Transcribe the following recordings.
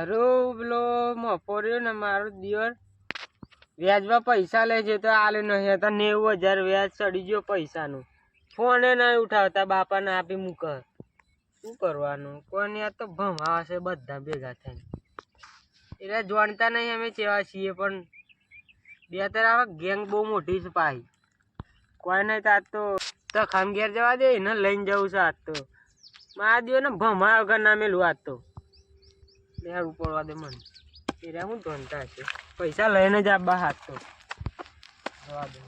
હારું પેલો રહ્યો ને મારો દિયર. વ્યાજમાં પૈસા લે છે તો આલે નહીં. હતા નેવું હજાર વ્યાજ ચડી ગયો પૈસાનું. ફોને નહીં ઉઠાવતા, બાપાને આપી મૂક. શું કરવાનું? કોને આ તો ભમાવા છે બધા ભેગા થઈને. એટલે જાણતા નહીં અમે કેવા છીએ, પણ બે ત્રણ આવા ગેંગ બહુ મોટી છે પાહી. કોઈ નહીં તો આજ તો તો ખામગેર જવા દે ને લઈને જવું છે આજ તો. મારા દિવસ ને ભમા વગર ના મેલું આજ તો. લેર ઉપરવા દે મને. એ હું ધોનતા છે. પૈસા લઈને જ આબા હાથ તો. જવા દે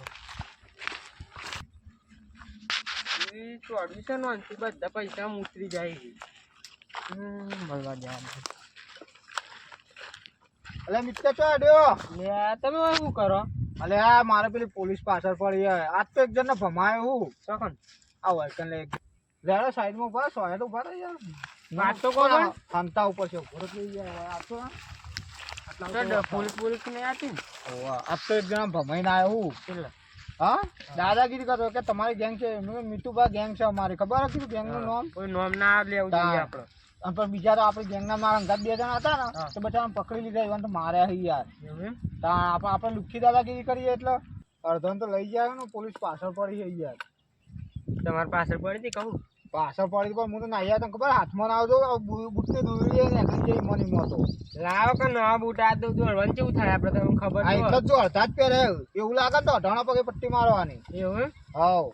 એ ચોડવી છે ને બધા પૈસા ઉતરી જાય હમ, મળવા જવાનું અલે મિત્ર ચો અડ્યો લે તમે શું કરો? અલે આ મારે પેલી પોલીસ પાછળ પડી આજ તો એક જણને ભમાયો હું. સખન આ વર્કન લે. રેડો સાઈડમાં ઊભા સોયા તો ઊભા રહી યાર. વાત તો કરો. ઉપર છે ઊભો થઈ જાય આ તો દાદાગીરી કરતો કે તમારી ગેંગ છે ગેંગ છે અમારી. ખબર હતી ગેંગનું નામ લેવું અને પણ બીજા તો આપણી ગેંગના મારા અંગાત બે જણા હતા ને તો બધા પકડી લીધા એવા તો માર્યા હી યાર. આપણે આપણે લુખ્ખી દાદાગીરી કરીએ એટલે અડધો તો લઈ જાય ને પોલીસ પાછળ પડી યાર. તમારી પાછળ પડી હતી કહું પાછળ પડી પણ હું તો નાહ્યા તને ખબર હાથમાં ના આવતો બુટની દોરી ને એકલી જઈ મની મોતો લાવો કે નવા બૂટ આ તો દોડવાનું કેવું થાય આપણે તમને ખબર આ એટલે જ જો અડધા જ પહેરે. એવું લાગે તો અઢાણા પગે પટ્ટી મારવાની. એવું? હવ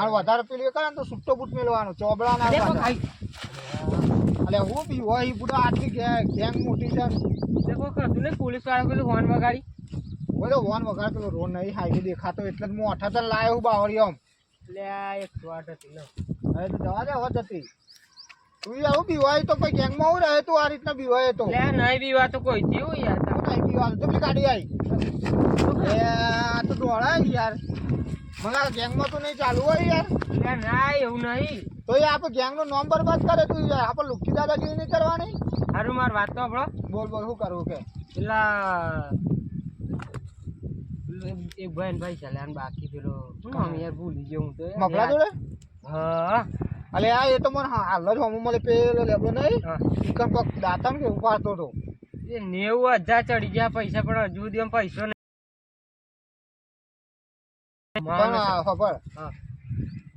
અને વધારે પેલી કરે ને તો સુટ્ટો બૂટ મેળવાનો ચોબડા ના અલે હું બી હોય બુડા આટલી ગેંગ મોટી છે દેખો ખાધું ને પોલીસવાળા પેલું હોર્ન વગાડી. બોલો હોર્ન વગાડે પેલો રોડ નહીં હાઈવે દેખાતો એટલે જ હું અઠાતર લાયો હું બાવળી આમ. એટલે એક શોર્ટ હતી લો. હવે તો જવા દે હવે જતી તું આવું બીવાય તો કોઈ ગેંગમાં હું રહે તું આ રીતના બીવાય તો. એટલે નહીં બીવા તો કોઈ થયું યાર નહીં તો પેલી ગાડી આવી? એ આ તો દોડાય યાર. મને ગેંગમાં તો નહીં ચાલુ હોય યાર. એટલે ના એવું નહીં. તો એ આપણે ગેંગનું નામ બરબાદ કરે તું યાર. આપણે લુખી દાદાગીરી નહીં કરવાની? હારું માર વાત તો આપણો બોલ બોલ શું કરવું કે? પેલા એક ભાઈ ભાઈ ચાલે બાકી પેલો યાર ભૂલી ગયો હું તો. મફલા જોડે? હા. અલે આ એ તો મને હાલ જ હમું મળે પેલો લેબલો નહીં હા. ચિકન દાતા ને ઉપાડતો હતો એ નેવું હજાર ચડી ગયા પૈસા પણ હજુ સુધી પૈસો નહીં. પણ ખબર.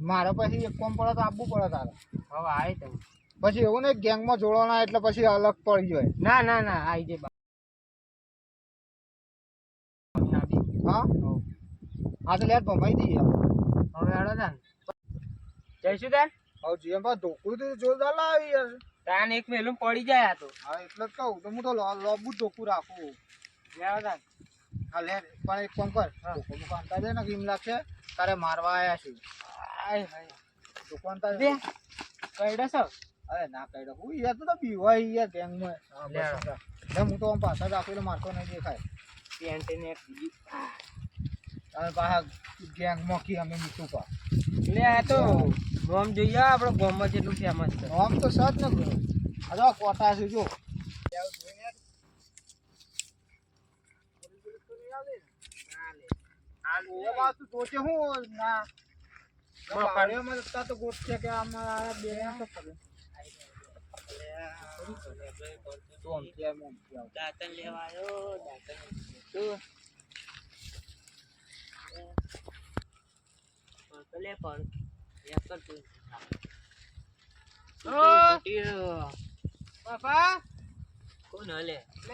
મારે પછી એક કોમ પડે તો આપવું પડે તારે. હવે આય તમે પછી એવું નહીં ગેંગમાં જોડવાના એટલે પછી અલગ પડી જાય. ના ના ના આવી જાય હા? હા. તો લેટ ભમાઈ દઈએ. હવે હેડો તાન. જઈશું તાન હવે જેમ પા ધોકું તો જોરદાર લાવી યાર. તાન એક મેલું પડી જાય આ તો. હા એટલે જ કહું તો હું તો લોબુ ધોકું રાખું. જાઓ તાન. હા લે પણ એક કામ કર. ધોકો મુકો દે ને કેમ લાગશે તારે મારવા આવ્યા છે. આય હાય. ધોકું અંતા દે. કઈડો છો? અરે ના કઈ દો હું યાર તો બીવાય યાર ગેંગમાં. હા, બસ લે. હું તો આમ પાછળ રાખેલો મારતો નહીં દેખાય. પેન્ટ ને એક બીજી. અને પાછા ગેંગમાં કી અમે મીઠું પા. લે આ તો. ગોમ જોઈએ આપણો ગોમમાં જેટલું ફેમસ છે. ગોમ તો સત ને બરો આ જો કોટા છે જો. દાંતન લેવા આવ્યો દાંતન લે પણ.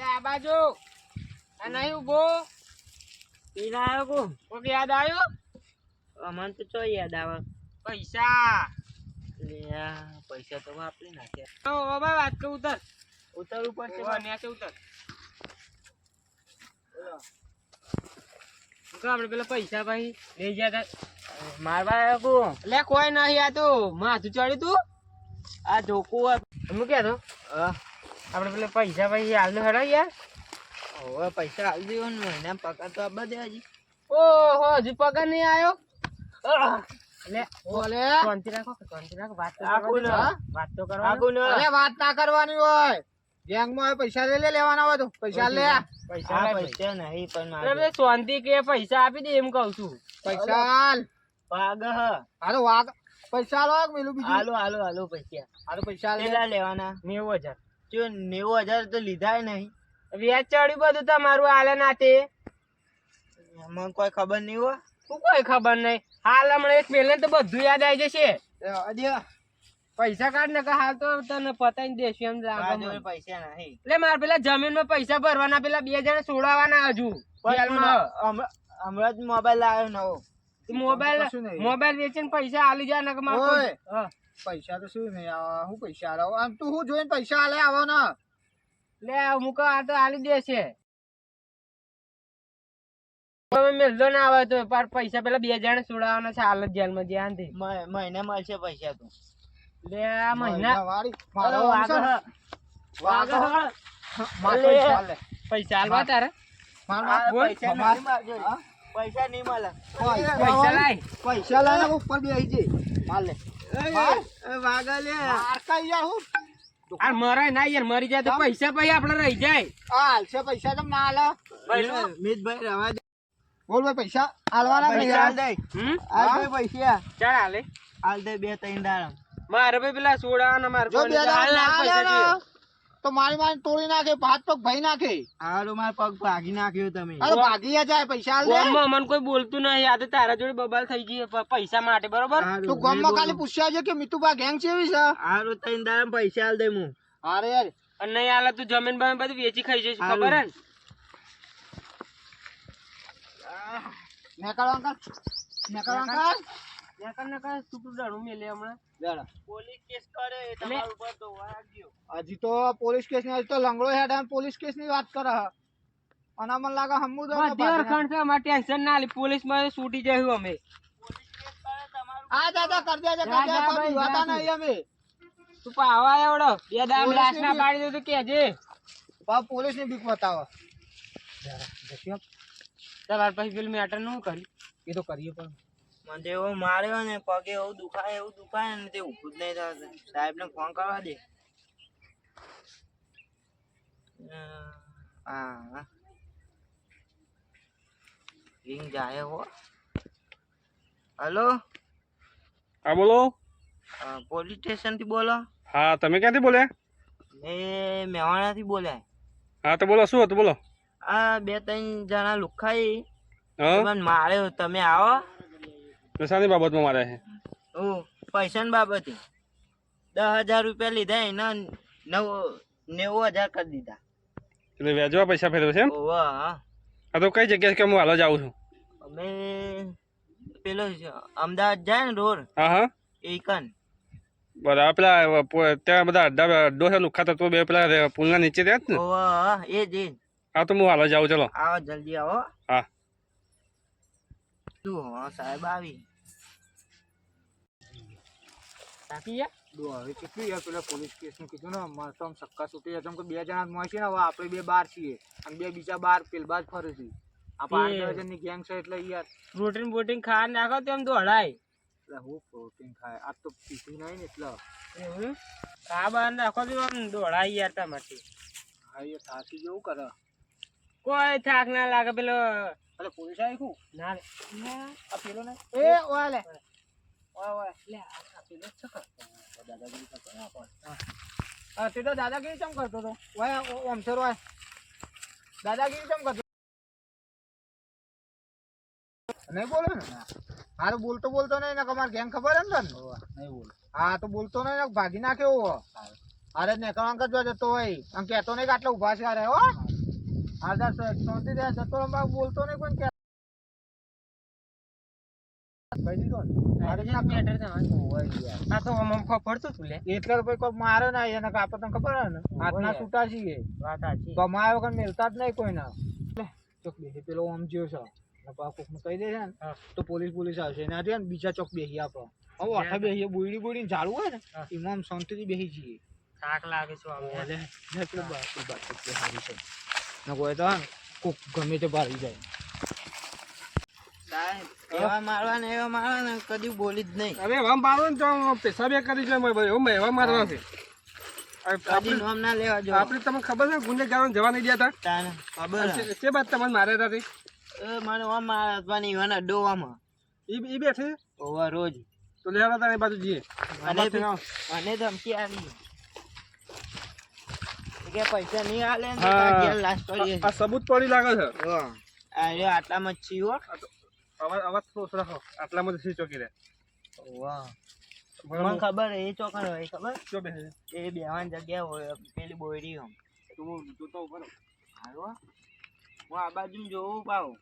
આ બાજુ. આ નહીં ઊભો કોક યાદ આવ્યો અમન તો ચો યાદ આવે પૈસા લે પૈસા તો વાપરી નાખ્યા તો વાત કે ઉતર ઉતર ઉપર છે નેચે ઉતર તો આપણે પેલા પૈસા ભાઈ લઈ ગયા મારવા આવ્યો કો. લે કોઈ નહીં આ તો માથું ચડ્યું તું. આ જોકું હું ક્યાં તો? આપણે પેલા પૈસા ભાઈ હાલ હેડો યાર. હવે પૈસા દેવો ને મહિના પગાર તો આપવા દે હજી ઓહો હજુ પગાર નહીં આવ્યો તો વાત ના કરવાની હોય. ગેંગમાં હવે પૈસા લઈ લે લેવાના હોય તો પૈસા લે. પૈસા પૈસા નહીં પણ શાંતિ કે પૈસા આપી દે એમ કહું છું. પૈસા હાલ. પાગ વાગ પૈસા લો પેલું બીજું. હાલો હાલો હાલો પૈસા. આ પૈસા લે લેવાના. નેવું હજાર. જો નેવું હજાર તો લીધા નહીં. વ્યાજ ચડ્યું બધું તમારું હાલે નાતે મને કોઈ ખબર નહીં હોય શું કોઈ ખબર નહીં. હાલ હમણાં એક પેલે તો બધું યાદ આવી જશે. પૈસા કાઢ ને હાલ તો તને પતાઈ દેશું એમ જ પૈસા નહીં. એટલે મારે પેલા જમીનમાં પૈસા ભરવાના પેલા બે જણા છોડાવવાના હજુ. હમણાં જ મોબાઈલ આવ્યો નવો. મોબાઈલ મોબાઈલ વેચીને પૈસા આલી જાય ને મારે ઓય. કોઈ- હા. પૈસા તો શું નહીં આ હું પૈસા આલો આમ તું હું જોઈને પૈસા આલે આવો ને. લે હું આ તો આલી દેશે. તમે મેલદો ના આવે તો પાર પૈસા પેલા બે જણા છોડાવવાના છે હાલ જ જેલમાં જ્યાં મહિને મળશે પૈસા તો. લે મહિના વાળી મારો હ. લે. પૈસા આલવા તારે? પૈસા. નહીં મારજો. પૈસા નહીં મળે પૈસા લાય. પૈસા લાય ઉપર બે આવી જઈ. માર લે. વાગા કઈ યાર હું? આ મરાય ના યાર મરી જાય તો પૈસા પછી આપડે રહી જાય. હાલશે પૈસા તમ ના આલે મિતભાઈ રહેવા દે. બોલ ભાઈ પૈસા નહીં પૈસા હાલ હમ? આલ ભાઈ પૈસા. ચાલ હાલે. હાલ દે બે ત્રણ દાડા. મારે ભાઈ પેલા સોડાવાના મારે જો બે તો મારી મારી તોડી નાખે ભાત પગ ભાઈ નાખે. હારું માર પગ ભાગી નાખ્યો તમે. અરે ભાગી જાય પૈસા લે. ગોમ ગામમાં મને કોઈ બોલતું નહીં આ તો તારા જોડે બબાલ થઈ ગઈ પૈસા માટે બરોબર? તું ગામમાં નહીં ખાલી પૂછ્યા છે કે મીતુબા ગેંગ છે એવી છે? હારું દાડા પૈસા આલ દે હું અરે યાર અને નહીં આલે તું જમીન બમીન બધું વેચી ખાઈ જઈશ ખબર હે ને? નેકળ અંકલ નેકળ અંકલ. જરા. પોલીસ કેસ કરે તમારા ઉપર તો વાગ્યો હજી તો પોલીસ કેસની તો લંગડો હેડ પોલીસ કેસની વાત કરે અને મને લાગે હમુ તો ટેન્શન ના લે પોલીસમાં છૂટી જાય અમે. હા દાદા કરી દેજે કરી દેજે કોઈ ભાઈ, નહીં અમે. તું પાવા એવડો બે દામ પોલીસ લાશ ના ની- પાડી દે તો કેજે. બા પોલીસની બીક બતાવો. પછી પેલું મેટરનું કરી એ તો કરીએ પણ. મને તો એવો માર્યો ને પગે એવું દુખાય એવું દુખાય ને તે ઊભું જ નહીં થતું. સાહેબ ને ફોન કરવા દે. હા. રિંગ જાય હો. હલો? હા બોલો. પોલીસ સ્ટેશનથી બોલો? હા તમે ક્યાંથી બોલ્યા? મેં મેવાણા થી બોલ્યા. હા તો બોલો શું હતું? બોલો. આ બે ત્રણ જણા લુખાઈ. માર્યો તમે આવો. નશાની બાબતમાં મારે છે. ઓ પૈસાની બાબતે? દસ હજાર રૂપિયા લીધા એના નવ નેવું હજાર કરી દીધા. એટલે વ્યાજવા પૈસા ફેરવે છે હા તો કઈ જગ્યાએ કે હું હાલો જાઉં છું? અમે પેલો અમદાવાદ જાય ને રોડ? હા હા. એકન બરાબર પેલા ત્યાં બધા અડ્ડા અડ્ડો છે લુખા તત્વો બે પેલા પુલના નીચે ત્યાં જ ને? એ જ. હા તો હું હાલો જાઉં ચલો. આવો જલ્દી આવો. હા. શું સાહેબ આવી થાકી ગયા દો હવે કેટલું યાર પેલા પોલીસ કેસ કીધું ને મારે તો આમ સક્કા છૂટી જાય કે બે જણા મળે છે ને હવે આપણે બે બાર છીએ અને બે બીજા બાર પેલબાજ ફરે છે આ પાંચ ગેંગ છે એટલે યાર પ્રોટીન બોટીન ખાવા નાખો તો એમ દોડાય એટલે હું પ્રોટીન ખાય આ તો પીધું નહીં ને એટલે ખા બહાર નાખો તો આમ દોડાય યાર તમારથી હા યાર થાકી જેવું કરે કોઈ થાક ના લાગે પેલો અરે પોલીસ આવી ના ના, આ પેલો ને? એ ઓય લે ઓય ઓય. લે આ પેલો છે કે? દાદાગીરી કરતો ને આપણે. હા. તે તો દાદાગીરી ચમ કરતો તો ઓય ઓ- ઓમ છે રોય દાદાગીરી ચમ કરતો નહીં બોલે ને? હારું બોલતો બોલતો નહીં ને અમારે ગેંગ ખબર એમ ને તને નહીં બોલ. હા તો બોલતો નહીં ભાગી નાખ્યો અરે ને કંક જ જતો હોય. આમ કેતો નહીં કે આટલા ઊભા છે અરે હો. આધાર શાંતિ જતો બોલતો નહીં કે બેસી પેલો આમ જ્યો છે કહી દે છે ને તો પોલીસ પોલીસ આવશે એના ને બીજા ચોક બેસી આપણો હવે ઓઠા બેસીએ બોયડી બોયડી ચાલુ હોય ને. એમાં શાંતિથી બેસી જઈએ થાક લાગે છે આમ યાર. ને પેલો બા- પેલો બા ચોક બે હારી છે ને કોઈ તો કોક ગમે તે ભારી જાય. એવા મારવા ને એવા મારવા ને કદી બોલી જ નહીં. અરે એવા મારવા ને તો પૈસા બે કરી જાય ભાઈ. એવું મારવા છે. કદી ના લેવા જો. આપણે તમને ખબર છે ગુનેગારો જવા નહીં દેતા તાને ખબર હે. તે બાદ તમને મારે હતા એ મને ઓમ મારવાની એવાના ડોવામાં એ બેઠે? ઓવા રોજ. તો લેવા તારે બાજુ જઈએ. મને ધમકી આવી. કે પૈસા નહીં આલે ને. તાર ઘેર લાશ પડી આ સબૂત પડી લાગે છે? હા. હો. આ રહ્યો આટલામાં હો. અવાજ અવાજ થોસ રાખો. આટલામાં જ સી ચોકી રે વાહ. મને ખબર એ ચોકન હોય ખબર? જો બેસે એ બેવાન જગ્યા હોય પેલી બોયરી હમ તું જોતો ઊભો રહો. હું આ બાજુ જોઉં પાઉં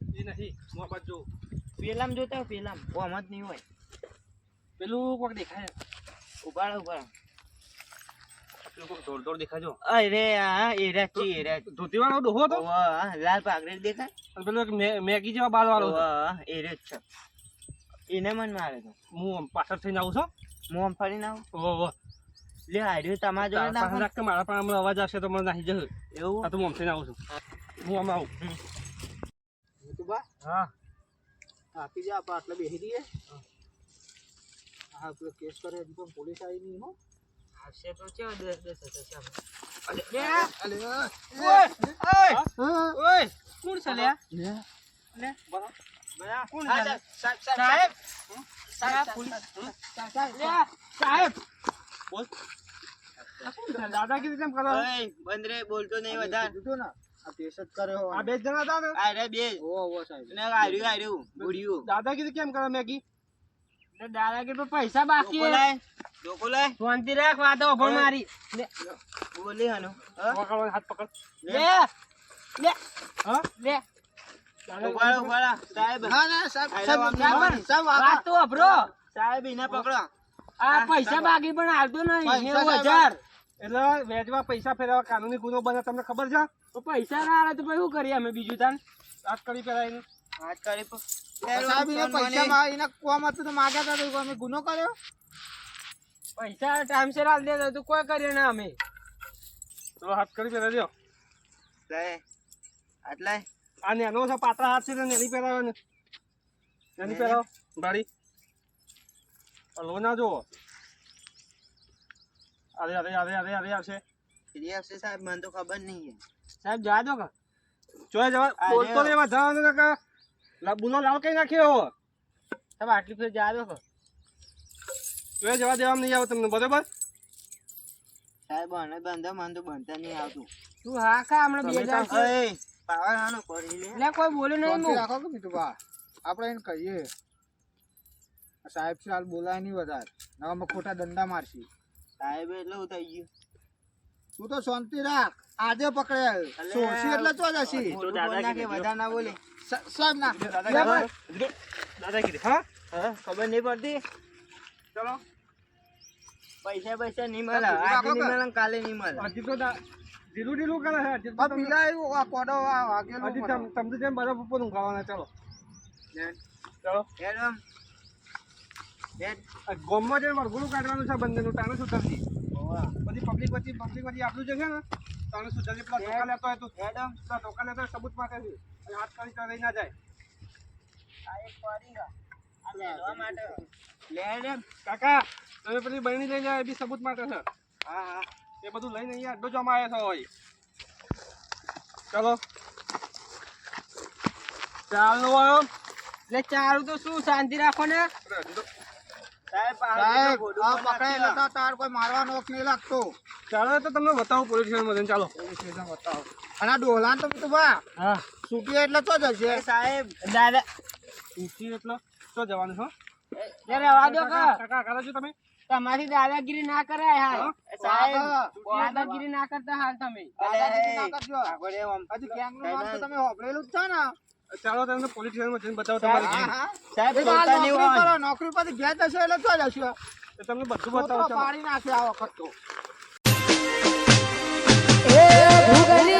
એ નથી હું આ બાજુ પેલામ જોતા હોય પેલામ. ઓમ જ નહીં હોય. પેલું કોક દેખાય. ઉપાડ ઉપાડો. પેલું કોક દોડ દોડ દેખાય જો અરે આ એરા છે એરા છે. ધોતી વાળો ડોહો હતો લાલ પાઘડી દેખાય. પેલો એક મેગી જેવા બાલ વાળો હતો. ઓવા, છે. એને મન મારે તો. હું પાછળ થઈને આવું છું? હું આમ ફરીને આવું? ઓહો ઓહો. લે હાર્યું તમારા જોડે તારા રાખ મારા પણ હમણાં અવાજ આવશે તો મને નાહી જશે. એવું? આ તો હું આમ થઈને આવું છું. હું આમ આવું. બા હા. આપી જા આપણે આટલે બેસી દઈએ હા પેલો કેસ કરે હજી પણ પોલીસ આવી નહીં હો. આવશે તો ચેવો દસ દસ હશે કોણ છે? લે. કોણ? સાહેબ, સાહેબ, સાહેબ. દાદાગીરી કેમ કરો બંધ રે, બોલતો નહીં વધારે. કીધું ને, આ કેસ જ કર્યો આ બે જણા હતા ને આ બે. ઓ ઓ સાહેબ અને હાર્યું, હાર્યું, બુડ્યું. દાદાગીરી કેમ કરે મેગી દાદાગીરી પર પૈસા બાકી ડોકો લાય, ડોકો લાય. શાંતિ રાખ વાતો ઓભળ મારી. લે. બોલી હાનું. હાથ પકડ. લે. લે. હા? લે. ઉભારો, ઉભારો. સાહેબ, ના ના સાહેબ સાહેબ સાહેબ, નહીં. સાહેબ વાત આ- તો ઓભળો સાહેબ, એને પકડો. આ પૈસા બાકી પણ હાલતો નહીં. પૈસા નેવું સાહેબ હજાર. એટલે વેચવા પૈસા ફેરવા કાનૂની ગુનો બને તમને ખબર છે? તો પૈસા ના આવે તો પછી શું કરીએ અમે બીજું તાન? વાત કરી પેલાઈને વાત કરી એને પૈસા માં એને કોમ હતું તો માગ્યા હતા ગુનો કર્યો? પૈસા ટાઈમસર આલ દેતો તો કોઈ કરીએ ના અમે. ચલો હાથ કરી પેલા દો લે આટલે આ નેનો છે પાતળા હાથ છે ને નેની પહેરાવે ને. નેની પહેરાવો ભાડી હલવો ના જુઓ. અરે અરે અરે અરે અરે આવશે. ફ્રી આવશે સાહેબ મને તો ખબર નહીં. સાહેબ જવા દો કા? જોઈ જવા બોલતો રે એમાં જવાનું કા કે? લા- બુનો લાલ કઈ નાખ્યો? સાહેબ આટલી ફેર જવા દો કે? જોઈ જવા દેવામાં નહીં આવે તમને બરોબર? સાહેબ અને બંધો મન તો બંધતા નહીં આવતું. તું હા કા હમણાં બે હજાર પાવર હાનો કરી લે. એટલે કોઈ બોલે નહીં હું રાખો કે મીઠુભા આપણે એને કહીએ. સાહેબ છે બોલાય નહીં વધારે. ના ખોટા ધંધા મારશી. સાહેબ એટલે હું થઈ ગયું. તું તો શાંતિ રાખ. આજે પકડ્યા અલે, એટલે ચો જશી બોલ નાખે, વધારે ના બોલે. સાહેબ ના. દાદા કીધું. હા? હા, ખબર નહીં પડતી. ચલો. પૈસા પૈસા નહીં મળે. આજે નહીં મળે કાલે નહીં મળે. હજી તો ઢીલું ઢીલું કરે છે હજી તો પીલા આવ્યું આ કોડો આ વાગેલું હજી તમ- તમને જેમ બરફ ઉપર ઊંઘાડવાના ચલો. ચલો. આ ગોમમાં જે વરઘોડું કાઢવાનું છે બંનેનું તાને શું બધી પબ્લિક વચ્ચે પબ્લિક વચ્ચે આપણું જે છે ને? તાને સુધરતી પેલા ધોકા લેતો હોય તો. હેડ. આમ. પેલા ધોકા લેતો હોય સબૂત માટે છે હાથ કરી તો રહી ના જાય. આ એક પડી આ લેવા માટે. લે લે કાકા તમે પેલી બહેની લઈને આવ્યા એ બી સબૂત માટે છે. હા હા. એ બધું લઈને અહીંયા અડ્ડો જમા આવ્યા છો હોય. ચલો. ચાલો એટલે ચાલુ તો શું શાંતિ રાખો ને. સાહેબ આ તાર કોઈ મારવાનો હક નહીં લાગતો. ચાલો તો તમને બતાવું પોલીસ સ્ટેશનમાં ચાલો. પોલીસ સ્ટેશન બતાવો. અને આ ડોલાન તો મીઠુભા હા. છૂટી એટલે તો જશે સાહેબ. દાદા એટલે તો જવાનું છો જરા વાદો કાકા કરો. છો ને ચાલો તમને પોલીસ સ્ટેશનમાં જઈને બતાવો નોકરી પર ગયા થશે એટલે તો જશો. તમને બધું બતાવો પાડી નાખ્યો આ વખત તો. એ ભૂગલી